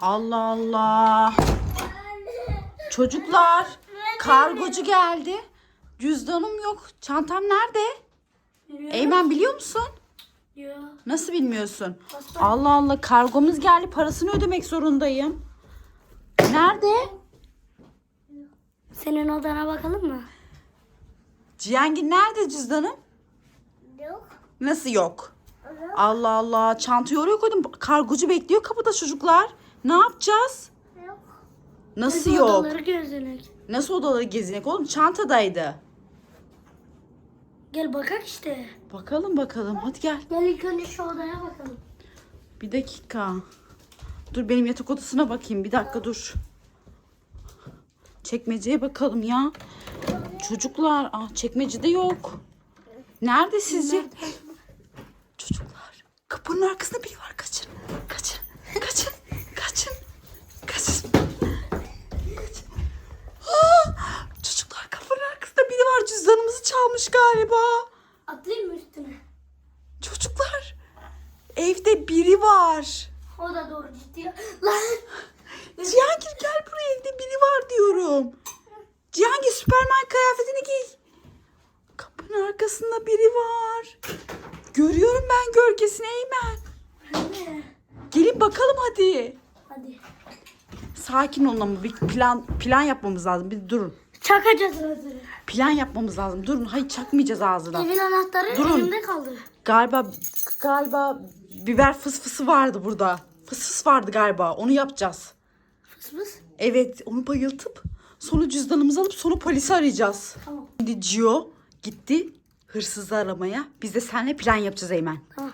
Allah Allah. Çocuklar kargocu geldi. Cüzdanım yok. Çantam nerede? Eymen biliyor musun? Ya. Nasıl bilmiyorsun? Allah Allah kargomuz geldi. Parasını ödemek zorundayım. Nerede? Senin odana bakalım mı? Cihangir nerede cüzdanım? Yok. Nasıl yok? Allah Allah çantayı oraya koydum. Kargocu bekliyor kapıda çocuklar. Ne yapacağız? Yok. Nasıl yok? Odaları gözlenek. Nasıl odaları gezinek oğlum? Çantadaydı. Gel bakak işte. Bakalım bakalım. Hadi gel. Gel ilk önce şu odaya bakalım. Bir dakika. Dur benim yatak odasına bakayım. Bir dakika dur. Çekmeceye bakalım ya. Çocuklar, ah çekmecede yok. Nerede sizce? Çocuklar, kapının arkasında biri var. Kaçın. Kaçın. Kaçın. Kaçın. Kaçın. Ah! Çocuklar kapının arkasında biri var. Galiba. Atlayayım mı üstüne? Çocuklar, evde biri var. O da doğru ciddi. Lan. Cihangir gel buraya evde biri var diyorum. Cihangir Süperman kıyafetini giy. Kapının arkasında biri var. Görüyorum ben gölgesini Eymen. Anne. Gelin bakalım hadi. Hadi. Sakin olun ama bir plan plan yapmamız lazım. Bir durun. Çakacağız hazırı. Plan yapmamız lazım. Durun. Hayır çakmayacağız ağzına. Evin anahtarı Durun. elimde kaldı. Galiba galiba biber fıs fısı vardı burada. Fıs fıs vardı galiba. Onu yapacağız. Fıs fıs. Evet onu bayıltıp sonra cüzdanımızı alıp sonra polisi arayacağız. Tamam. Şimdi Gio gitti hırsızı aramaya. Biz de seninle plan yapacağız Eymen. Tamam.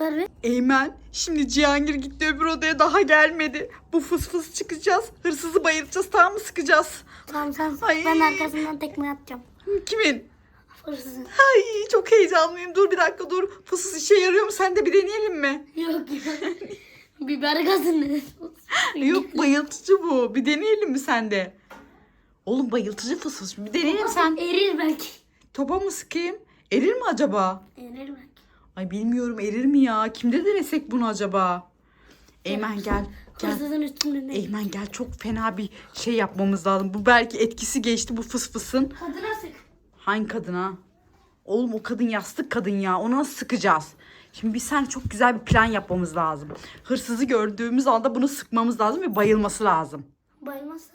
Ver. Eymen şimdi Cihangir gitti öbür odaya daha gelmedi. Bu fıs fıs çıkacağız. Hırsızı bayıltacağız tamam mı sıkacağız. Tamam sen. Ay. Ben arkasından tekme atacağım. Kimin? Hırsızın. Ay çok heyecanlıyım. Dur bir dakika dur. Fısız işe yarıyor mu? Sen de bir deneyelim mi? Yok ya. Biber gazını. Yok bayıltıcı bu. Bir deneyelim mi sen de? Oğlum bayıltıcı fısız. Bir deneyelim sen. Erir belki. Topa mı sıkayım? Erir mi acaba? Erir belki. Ay bilmiyorum erir mi ya? Kimde denesek bunu acaba? Eymen gel. Gel. Üstünde ne? Eymen gel çok fena bir şey yapmamız lazım. Bu belki etkisi geçti bu fıs fısın. Kadına sık. Hangi kadına? Oğlum o kadın yastık kadın ya. Onu nasıl sıkacağız? Şimdi biz sen çok güzel bir plan yapmamız lazım. Hırsızı gördüğümüz anda bunu sıkmamız lazım ve bayılması lazım. Bayılmazsa.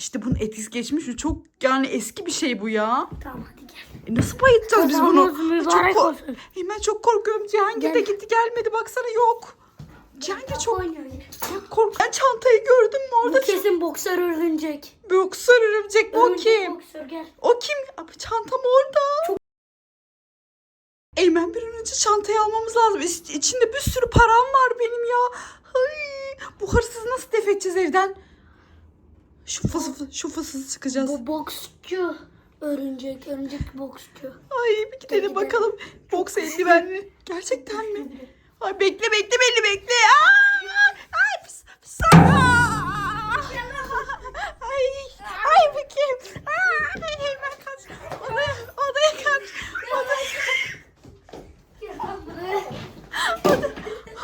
İşte bunun etkisi geçmiş. mi? Çok yani eski bir şey bu ya. Tamam hadi gel. E nasıl bayılacağız biz bunu? Çok, olsun. Eymen çok korkuyorum. Cihangir de Gel. gitti gelmedi. Baksana yok. Cihangir çok oynuyor. çok kork. Ben çantayı gördüm mü Bu orada? kesin boksör örümcek. Boksör örümcek bu Örümcek kim? Boksör gel. O kim? Abi çantam orada. Eymen bir an önce çantayı almamız lazım. İç- İçinde bir sürü param var benim ya. Ay, bu hırsızı nasıl def edeceğiz evden? Şu fısı şu fısızı çıkacağız. Bu boksçu. Örümcek. Örümcek boksçu. Ay bir gidelim bakalım. Boks eldivenli. Gerçekten mi? Ay bekle bekle beni bekle. Ay pıs pıs. Aa! Ay ay bakayım. Aa, ay hemen kaç. Odaya odaya kaç. Odaya Oda-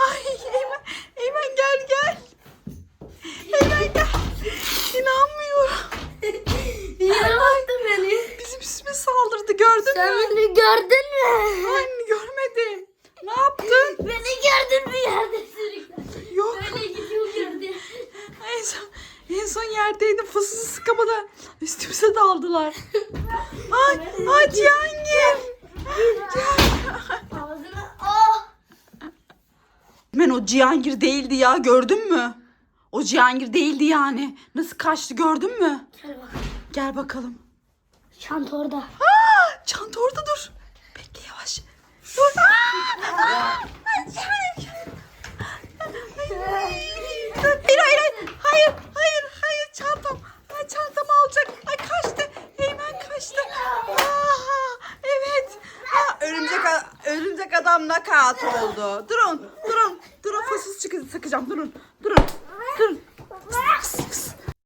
Ay Eymen, Eymen gel gel. Eymen gel. İnanmıyorum. Niye baktın beni? Bizim üstüme saldırdı gördün Sen beni gördün mü? Ay görmedim. Ne yaptın? Beni gördün mü yerde sürükler? Yok. Böyle gidiyor yerde. En son, en son yerdeydim fısızı sıkamadan üstümüze daldılar. Ay, ay Cihangir. Ağzına. Ah! Ben o Cihangir değildi ya gördün mü? O Cihangir değildi yani. Nasıl kaçtı gördün mü? Gel bak. Gel bakalım. Çanta orada. Aa, çanta orada dur. Bekle yavaş. Dur. Hayır hayır hayır. Hayır hayır hayır çantam. Ay, çantamı alacak. Ay kaçtı. Eymen kaçtı. Aa, evet. Aa, örümcek, örümcek adam nakat oldu. Durun durun. Durun fısız çıkı sıkacağım durun.